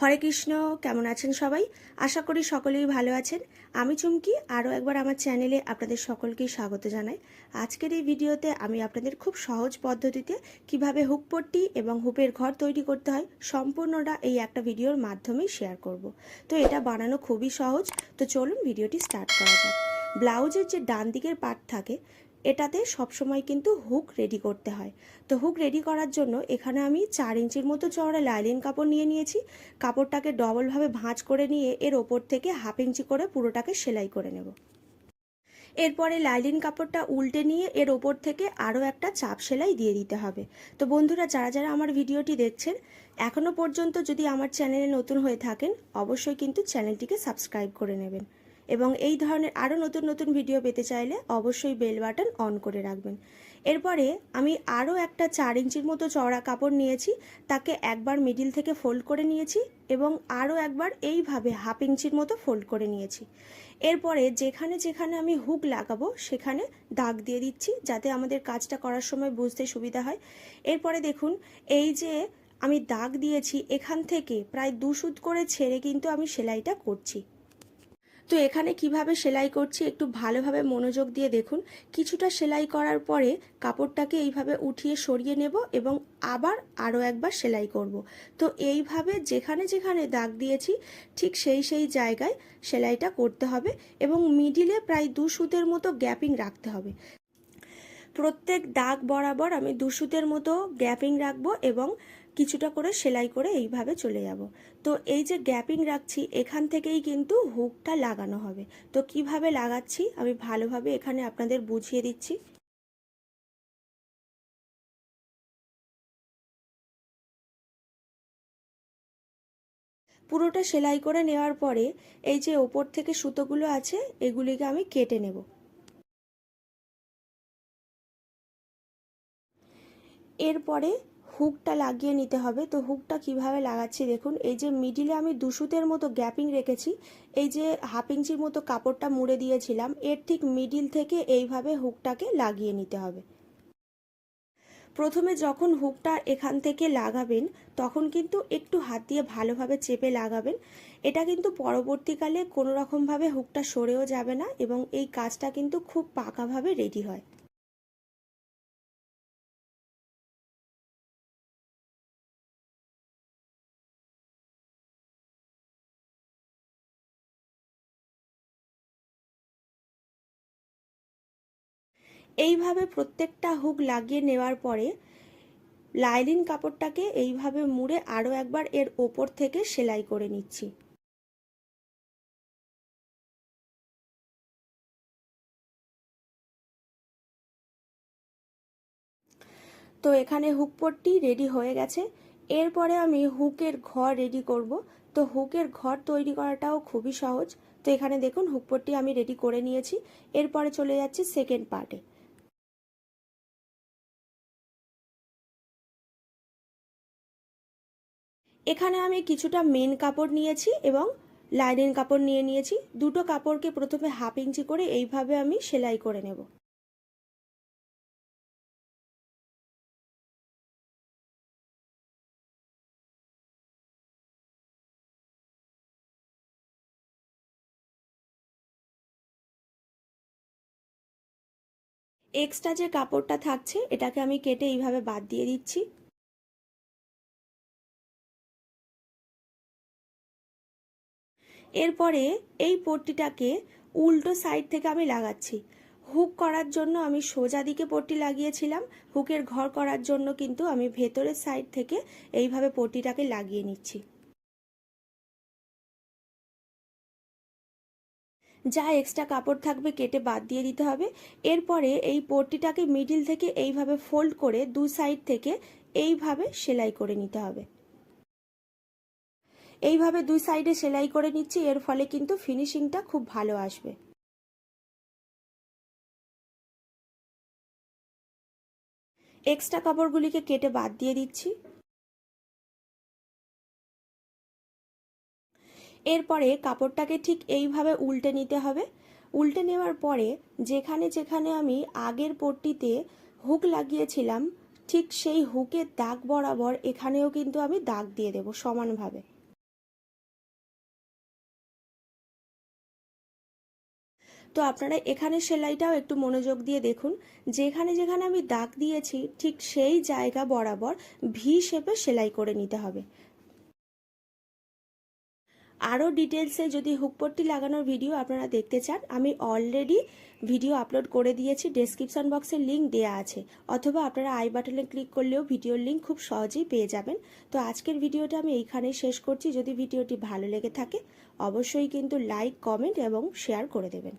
হরে কৃষ্ণ, কেমন আছেন সবাই? আশা করি সকলেই ভালো আছেন। আমি চুমকি, আরও একবার আমার চ্যানেলে আপনাদের সকলকেই স্বাগত জানাই। আজকের এই ভিডিওতে আমি আপনাদের খুব সহজ পদ্ধতিতে কীভাবে হুক পট্টি এবং হুপের ঘর তৈরি করতে হয় সম্পূর্ণটা এই একটা ভিডিওর মাধ্যমেই শেয়ার করব। তো এটা বানানো খুবই সহজ। তো চলুন ভিডিওটি স্টার্ট করা যাক। ব্লাউজের যে ডান দিকের পার্ট থাকে এটাতে সবসময় কিন্তু হুক রেডি করতে হয়। তো হুক রেডি করার জন্য এখানে আমি চার ইঞ্চির মতো চওড়া লাইলিন কাপড় নিয়ে নিয়েছি। কাপড়টাকে ডবলভাবে ভাঁজ করে নিয়ে এর ওপর থেকে হাফ ইঞ্চি করে পুরোটাকে সেলাই করে নেব। এরপরে লাইলিন কাপড়টা উল্টে নিয়ে এর ওপর থেকে আরও একটা চাপ সেলাই দিয়ে দিতে হবে। তো বন্ধুরা, যারা যারা আমার ভিডিওটি দেখছেন এখনও পর্যন্ত যদি আমার চ্যানেলে নতুন হয়ে থাকেন, অবশ্যই কিন্তু চ্যানেলটিকে সাবস্ক্রাইব করে নেবেন। এবং এই ধরনের আরও নতুন নতুন ভিডিও পেতে চাইলে অবশ্যই বেল বাটন অন করে রাখবেন। এরপরে আমি আরও একটা চার ইঞ্চির মতো চওড়া কাপড় নিয়েছি, তাকে একবার মিডিল থেকে ফোল্ড করে নিয়েছি এবং আরও একবার এইভাবে হাফ ইঞ্চির মতো ফোল্ড করে নিয়েছি। এরপরে যেখানে যেখানে আমি হুক লাগাবো, সেখানে দাগ দিয়ে দিচ্ছি যাতে আমাদের কাজটা করার সময় বুঝতে সুবিধা হয়। এরপরে দেখুন, এই যে আমি দাগ দিয়েছি, এখান থেকে প্রায় দু করে ছেড়ে কিন্তু আমি সেলাইটা করছি। তো এখানে কীভাবে সেলাই করছি একটু ভালোভাবে মনোযোগ দিয়ে দেখুন। কিছুটা সেলাই করার পরে কাপড়টাকে এইভাবে উঠিয়ে সরিয়ে নেব এবং আবার আরও একবার সেলাই করব। তো এইভাবে যেখানে যেখানে দাগ দিয়েছি, ঠিক সেই সেই জায়গায় সেলাইটা করতে হবে এবং মিডিলে প্রায় দু সুতের মতো গ্যাপিং রাখতে হবে। প্রত্যেক দাগ বরাবর আমি দু সুতের মতো গ্যাপিং রাখব এবং কিছুটা করে সেলাই করে এইভাবে চলে যাব। তো এই যে গ্যাপিং রাখছি, এখান থেকেই কিন্তু হুকটা লাগানো হবে। তো কীভাবে লাগাচ্ছি? আমি ভালোভাবে এখানে আপনাদের বুঝিয়ে দিচ্ছি। পুরোটা সেলাই করে নেওয়ার পরে এই যে ওপর থেকে সুতোগুলো আছে, এগুলিকে আমি কেটে নেব। এরপরে হুকটা লাগিয়ে নিতে হবে। তো হুকটা কীভাবে লাগাচ্ছি দেখুন, এই যে মিডিলে আমি দুশুতের মতো গ্যাপিং রেখেছি, এই যে হাফ ইঞ্চির মতো কাপড়টা মুড়ে দিয়েছিলাম, এর ঠিক মিডিল থেকে এইভাবে হুকটাকে লাগিয়ে নিতে হবে। প্রথমে যখন হুকটা এখান থেকে লাগাবেন, তখন কিন্তু একটু হাত দিয়ে ভালোভাবে চেপে লাগাবেন। এটা কিন্তু পরবর্তীকালে কোনো রকমভাবে হুকটা সরেও যাবে না এবং এই কাজটা কিন্তু খুব পাকাভাবে রেডি হয়। এইভাবে প্রত্যেকটা হুক লাগিয়ে নেওয়ার পরে লাইলিন কাপড়টাকে এইভাবে মুড়ে আরও একবার এর ওপর থেকে সেলাই করে নিচ্ছি। তো এখানে হুক পট্টি রেডি হয়ে গেছে। এরপরে আমি হুকের ঘর রেডি করব। তো হুকের ঘর তৈরি করাটাও খুবই সহজ। তো এখানে দেখুন, হুক পট্টি আমি রেডি করে নিয়েছি। এরপরে চলে যাচ্ছি সেকেন্ড পার্টে। এখানে আমি কিছুটা মেন কাপড় নিয়েছি এবং লাইনিং কাপড় নিয়ে নিয়েছি। দুটো কাপড়কে প্রথমে হাফ ইঞ্চি করে এইভাবে আমি সেলাই করে নেব। এক্সট্রা যে কাপড়টা থাকছে, এটাকে আমি কেটে এইভাবে বাদ দিয়ে দিচ্ছি। এরপরে এই পট্টিটাকে উল্টো সাইড থেকে আমি লাগাচ্ছি। হুক করার জন্য আমি সোজা দিকে পট্টি লাগিয়েছিলাম। হুকের ঘর করার জন্য কিন্তু আমি ভেতরের সাইড থেকে এইভাবে পট্টিটাকে লাগিয়ে নিচ্ছি। যা এক্সট্রা কাপড় থাকবে কেটে বাদ দিয়ে দিতে হবে। এরপরে এই পট্টিটাকে মিডিল থেকে এইভাবে ফোল্ড করে দু সাইড থেকে এইভাবে সেলাই করে নিতে হবে। এইভাবে দুই সাইডে সেলাই করে নিচ্ছি, এর ফলে কিন্তু ফিনিশিংটা খুব ভালো আসবে। এক্সট্রা কাপড়গুলিকে কেটে বাদ দিয়ে দিচ্ছি। এরপরে কাপড়টাকে ঠিক এইভাবে উল্টে নিতে হবে। উল্টে নেওয়ার পরে যেখানে যেখানে আমি আগের পট্টিতে হুক লাগিয়েছিলাম, ঠিক সেই হুকের দাগ বরাবর এখানেও কিন্তু আমি দাগ দিয়ে দেব সমানভাবে। তো আপনারা এখানে সেলাইটাও একটু মনোযোগ দিয়ে দেখুন। যেখানে যেখানে আমি দাগ দিয়েছি, ঠিক সেই জায়গা বরাবর ভি শেপে সেলাই করে নিতে হবে। আরও ডিটেলসে যদি হুকপট্টি লাগানোর ভিডিও আপনারা দেখতে চান, আমি অলরেডি ভিডিও আপলোড করে দিয়েছি। ডেসক্রিপশন বক্সে লিঙ্ক দেওয়া আছে। অথবা আপনারা আই বাটনে ক্লিক করলেও ভিডিওর লিঙ্ক খুব সহজেই পেয়ে যাবেন। তো আজকের ভিডিওটা আমি এইখানেই শেষ করছি। যদি ভিডিওটি ভালো লেগে থাকে, অবশ্যই কিন্তু লাইক কমেন্ট এবং শেয়ার করে দেবেন।